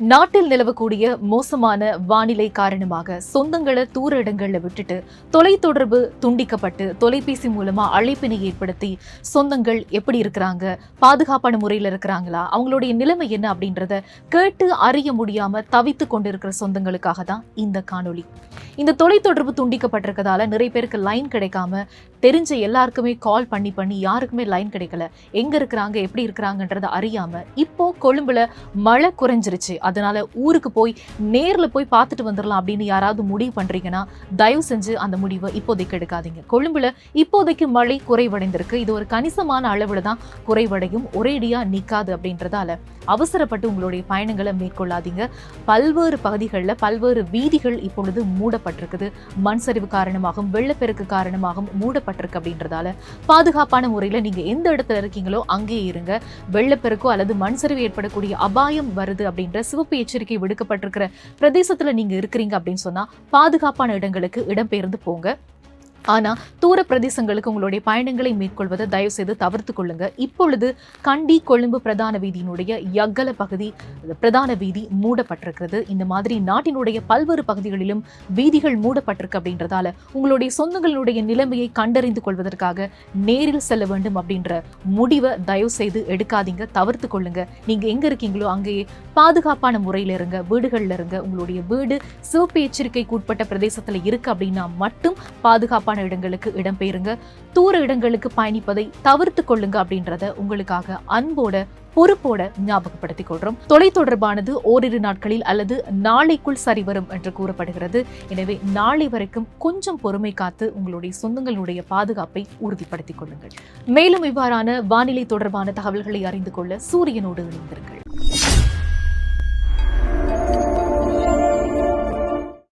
நாட்டில் நிலவக்கூடிய மோசமான வானிலை காரணமாக சொந்தங்களை தூர இடங்களில் விட்டுட்டு தொலைத்தொடர்பு துண்டிக்கப்பட்டு தொலைபேசி மூலமா அழைப்பினை ஏற்படுத்தி சொந்தங்கள் எப்படி இருக்கிறாங்க பாதுகாப்பான முறையில் இருக்கிறாங்களா அவங்களுடைய நிலைமை என்ன அப்படின்றத கேட்டு அறிய முடியாம தவித்து கொண்டிருக்கிற சொந்தங்களுக்காக தான் இந்த காணொளி. இந்த தொலைத்தொடர்பு துண்டிக்கப்பட்டிருக்கதால நிறைய பேருக்கு லைன் கிடைக்காம தெரிஞ்ச எல்லாருக்குமே கால் பண்ணி பண்ணி யாருக்குமே லைன் கிடைக்கல. எங்க இருக்கிறாங்க எப்படி இருக்கிறாங்கன்றத அறியாம இப்போ கொழும்புல மழை குறைஞ்சிருச்சு. அதனால ஊருக்கு போய் நேர்ல போய் பார்த்துட்டு வந்துடலாம் அப்படின்னு யாராவது முடிவு பண்றீங்கன்னா தயவு செஞ்சு அந்த முடிவை இப்போதைக்கு எடுக்காதீங்க. கொழும்புல இப்போதைக்கு மழை குறைவடைந்திருக்கு. இது ஒரு கணிசமான அளவுல தான் குறைவடையும். ஒரேடியாக நிக்காது அப்படின்றதால அவசரப்பட்டு உங்களுடைய பயணங்களை மேற்கொள்ளாதீங்க. பல்வேறு பகுதிகளில் பல்வேறு வீதிகள் இப்பொழுது மூடப்பட்டிருக்குது. மண் சரிவு காரணமாகவும் வெள்ளப்பெருக்கு காரணமாகவும் மூடப்பட்டிருக்கு அப்படின்றதால பாதுகாப்பான முறையில் நீங்க எந்த இடத்துல இருக்கீங்களோ அங்கேயே இருங்க. வெள்ளப்பெருக்கோ அல்லது மண் சரிவு ஏற்படக்கூடிய அபாயம் வருது அப்படின்ற சிவப்பு எச்சரிக்கை விடுக்கப்பட்டிருக்கிற பிரதேசத்தில் நீங்க இருக்கிறீங்க அப்படின்னு சொன்னா பாதுகாப்பான இடங்களுக்கு இடம்பெயர்ந்து போங்க. ஆனா தூர பிரதேசங்களுக்கு உங்களுடைய பயணங்களை மேற்கொள்வதை தயவு செய்து தவிர்த்து கொள்ளுங்க. இப்பொழுது கண்டி கொழும்பு பிரதான வீதியினுடைய யக்கல பகுதி பிரதான வீதி மூடப்பட்டிருக்கிறது. இந்த மாதிரி நாட்டினுடைய பல்வேறு பகுதிகளிலும் வீதிகள் மூடப்பட்டிருக்கு அப்படின்றதால உங்களுடைய சொந்தங்களுடைய நிலைமையை கண்டறிந்து கொள்வதற்காக நேரில் செல்ல வேண்டும் அப்படின்ற முடிவை தயவு செய்து எடுக்காதீங்க தவிர்த்து கொள்ளுங்க. நீங்க எங்க இருக்கீங்களோ அங்கேயே பாதுகாப்பான முறையில இருங்க வீடுகள்ல இருங்க. உங்களுடைய வீடு சிவப்பு எச்சரிக்கைக்கு உட்பட்ட பிரதேசத்துல இருக்கு அப்படின்னா மட்டும் பாதுகாப்பான இடங்களுக்கு இடம்பெயருங்க. தூர இடங்களுக்கு பயணிப்பதை தவிர்த்து கொள்ளுங்க அப்படின்றத உங்களுக்காக அன்போட பொறுப்போட ஞாபகப்படுத்திக் கொள்றோம். தொலைத்தொடர்பானது ஓரிரு நாட்களில் அல்லது நாளைக்குள் சரிவரும் என்று கூறப்படுகிறது. எனவே நாளை வரைக்கும் கொஞ்சம் பொறுமை காத்து உங்களுடைய சொந்தங்களுடைய பாதுகாப்பை உறுதிப்படுத்திக் கொள்ளுங்கள். மேலும் இவ்வாறான வானிலை தொடர்பான தகவல்களை அறிந்து கொள்ள சூரியனோடு இணைந்திருங்கள்.